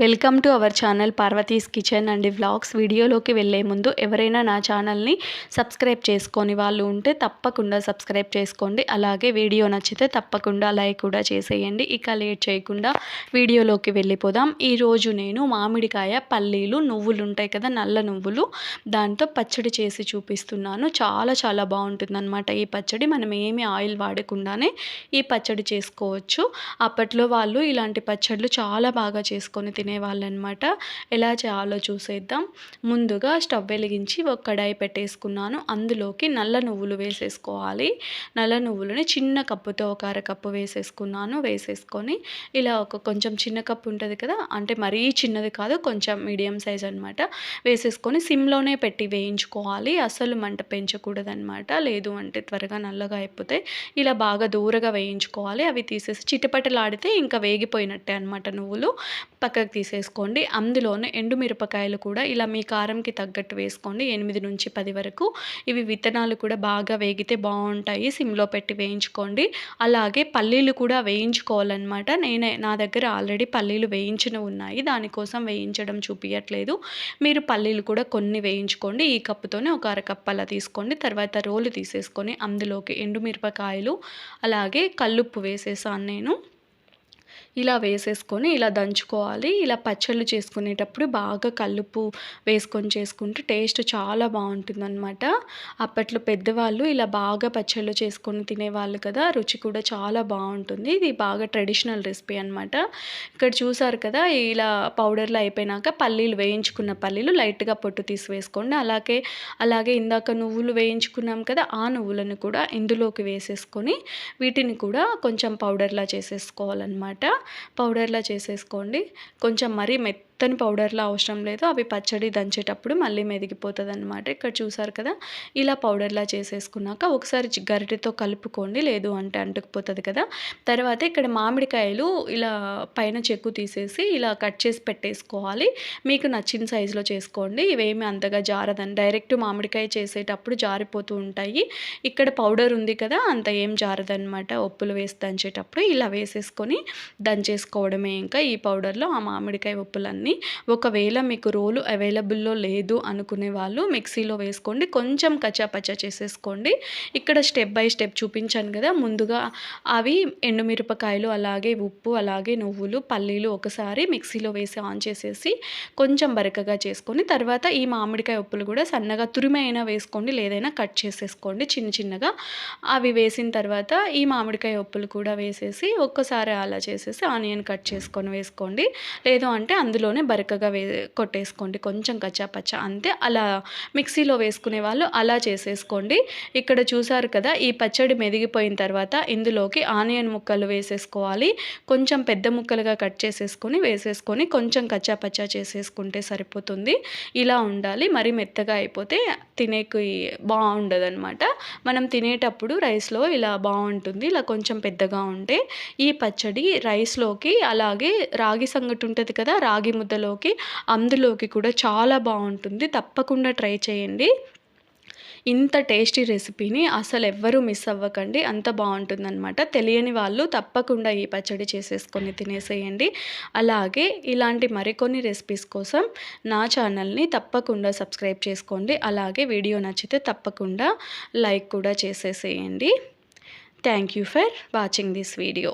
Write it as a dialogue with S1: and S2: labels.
S1: Welcome to our channel Parvathi's kitchen and vlogs. వీడియోలోకి వెళ్ళే ముందు ఎవరైనా నా ఛానల్ని సబ్స్క్రైబ్ చేసుకొని వాళ్ళు ఉంటే తప్పకుండా సబ్స్క్రైబ్ చేసుకోండి. అలాగే వీడియో నచ్చితే తప్పకుండా లైక్ కూడా చేసేయండి. ఇక లేట్ చేయకుండా వీడియోలోకి వెళ్ళిపోదాం. ఈరోజు నేను మామిడికాయ పల్లీలు నువ్వులు ఉంటాయి కదా నల్ల నువ్వులు దాంతో పచ్చడి చేసి చూపిస్తున్నాను. చాలా చాలా బాగుంటుందన్నమాట. ఈ పచ్చడి మనం ఏమి ఆయిల్ వాడకుండానే ఈ పచ్చడి చేసుకోవచ్చు. అప్పట్లో వాళ్ళు ఇలాంటి పచ్చళ్ళు చాలా బాగా చేసుకొని తినేవాళ్ళు అనమాట ఎలా చేయాలో చూసేద్దాం. ముందుగా స్టవ్ వెలిగించి ఒక కడాయి పెట్టేసుకున్నాను. అందులోకి నల్ల నువ్వులు వేసేసుకోవాలి. నల్ల నువ్వులని చిన్న కప్పుతో ఒక అరకప్పు వేసేసుకున్నాను. వేసేసుకొని ఇలా ఒక కొంచెం చిన్న కప్పు ఉంటుంది కదా అంటే మరీ చిన్నది కాదు కొంచెం మీడియం సైజ్ అనమాట వేసేసుకొని సిమ్లోనే పెట్టి వేయించుకోవాలి. అసలు మంట పెంచకూడదనమాట లేదు అంటే త్వరగా నల్లగా అయిపోతే ఇలా బాగా దూరగా వేయించుకోవాలి. అవి తీసేసి చిటపటలాడితే ఇంకా వేగిపోయినట్టే అనమాట నువ్వులు. పక్కకు తీసేసుకోండి. అందులోనే ఎండుమిరపకాయలు కూడా ఇలా మీ కారంకి తగ్గట్టు వేసుకోండి. ఎనిమిది నుంచి పది వరకు. ఇవి విత్తనాలు కూడా బాగా వేగితే బాగుంటాయి. సిమ్లో పెట్టి వేయించుకోండి. అలాగే పల్లీలు కూడా వేయించుకోవాలన్నమాట. నేనే నా దగ్గర ఆల్రెడీ పల్లీలు వేయించిన ఉన్నాయి. దానికోసం వేయించడం చూపించట్లేదు మీరు పల్లీలు కూడా కొన్ని వేయించుకోండి. ఈ కప్పుతోనే ఒక అరకప్పు అలా తీసుకోండి. తర్వాత రోలు తీసేసుకొని అందులోకి ఎండుమిరపకాయలు అలాగే కల్లుప్పు వేసేసాను నేను. ఇలా వేసేసుకొని ఇలా దంచుకోవాలి. ఇలా పచ్చళ్ళు చేసుకునేటప్పుడు బాగా కలుపు వేసుకొని చేసుకుంటే టేస్ట్ చాలా బాగుంటుందన్నమాట. అప్పట్లో పెద్దవాళ్ళు ఇలా బాగా పచ్చళ్ళు చేసుకొని తినేవాళ్ళు కదా రుచి కూడా చాలా బాగుంటుంది. ఇది బాగా ట్రెడిషనల్ రెసిపీ అనమాట ఇక్కడ చూసారు కదా ఇలా పౌడర్లు అయిపోయినాక పల్లీలు వేయించుకున్న పల్లీలు లైట్గా పొట్టు తీసి వేసుకోండి. అలాగే అలాగే ఇందాక నువ్వులు వేయించుకున్నాం కదా ఆ నువ్వులను కూడా ఇందులోకి వేసేసుకొని వీటిని కూడా కొంచెం పౌడర్లా చేసేసుకోవాలన్నమాట. పౌడర్లా చేసేసుకోండి. కొంచెం మరీ మెత్తని పౌడర్లా అవసరం లేదు. అవి పచ్చడి దంచేటప్పుడు మళ్ళీ మెదిగిపోతుంది అనమాట ఇక్కడ చూసారు కదా? ఇలా పౌడర్లా చేసేసుకున్నాక ఒకసారి గరిటెతో కలుపుకోండి. లేదు అంటే అంటుకుపోతుంది కదా? తర్వాత ఇక్కడ మామిడికాయలు ఇలా పైన చెక్కు తీసేసి ఇలా కట్ చేసి పెట్టేసుకోవాలి. మీకు నచ్చిన సైజులో చేసుకోండి. ఇవేమి అంతగా జారదని డైరెక్ట్ మామిడికాయ చేసేటప్పుడు జారిపోతూ ఉంటాయి. ఇక్కడ పౌడర్ ఉంది కదా? అంత ఏం జారదనమాట ఉప్పులు వేసి దంచేటప్పుడు ఇలా వేసేసుకొని దంచేసుకోవడమే ఇంకా ఈ పౌడర్లో ఆ మామిడికాయ ఉప్పులన్నీ ఒకవేళ మీకు రోలు అవైలబుల్లో లేదు అనుకునే వాళ్ళు మిక్సీలో వేసుకోండి. కొంచెం కచ్చాపచ్చా చేసేసుకోండి. ఇక్కడ స్టెప్ బై స్టెప్ చూపించాను కదా ముందుగా అవి ఎండుమిరపకాయలు అలాగే ఉప్పు అలాగే నువ్వులు పల్లీలు ఒకసారి మిక్సీలో వేసి ఆన్ చేసేసి కొంచెం బరకగా చేసుకొని తర్వాత ఈ మామిడికాయ ఉప్పులు కూడా సన్నగా తురిమైనా వేసుకోండి లేదైనా కట్ చేసేసుకోండి చిన్న చిన్నగా. అవి వేసిన తర్వాత ఈ మామిడికాయ ఉప్పులు కూడా వేసేసి ఒక్కసారి అలా చేసేసి ఆనియన్ కట్ చేసుకొని వేసుకోండి. లేదు అంటే అందులోనే బరకగా వే కొట్టేసుకోండి. కొంచెం కచ్చాపచ్చ అంతే. అలా మిక్సీలో వేసుకునే వాళ్ళు అలా చేసేసుకోండి. ఇక్కడ చూసారు కదా ఈ పచ్చడి మెదిగిపోయిన తర్వాత ఇందులోకి ఆనియన్ ముక్కలు వేసేసుకోవాలి. కొంచెం పెద్ద ముక్కలుగా కట్ చేసేసుకొని వేసేసుకొని కొంచెం కచ్చాపచ్చా చేసేసుకుంటే సరిపోతుంది. ఇలా ఉండాలి. మరి మెత్తగా అయిపోతే తినేకి బాగుండదు అనమాట మనం తినేటప్పుడు రైస్లో ఇలా బాగుంటుంది. ఇలా కొంచెం పెద్దగా ఉంటే ఈ పచ్చడి రైస్ రైస్లోకి అలాగే రాగి సంగటి ఉంటుంది కదా రాగి ముద్దలోకి అందులోకి కూడా చాలా బాగుంటుంది. తప్పకుండా ట్రై చేయండి. ఇంత టేస్టీ రెసిపీని అసలు ఎవ్వరూ మిస్ అవ్వకండి. అంత బాగుంటుందన్నమాట. తెలియని వాళ్ళు తప్పకుండా ఈ పచ్చడి చేసేసుకొని తినేసేయండి. అలాగే ఇలాంటి మరికొన్ని రెసిపీస్ కోసం నా ఛానల్ని తప్పకుండా సబ్స్క్రైబ్ చేసుకోండి. అలాగే వీడియో నచ్చితే తప్పకుండా లైక్ కూడా చేసేసేయండి. Thank you for watching this video.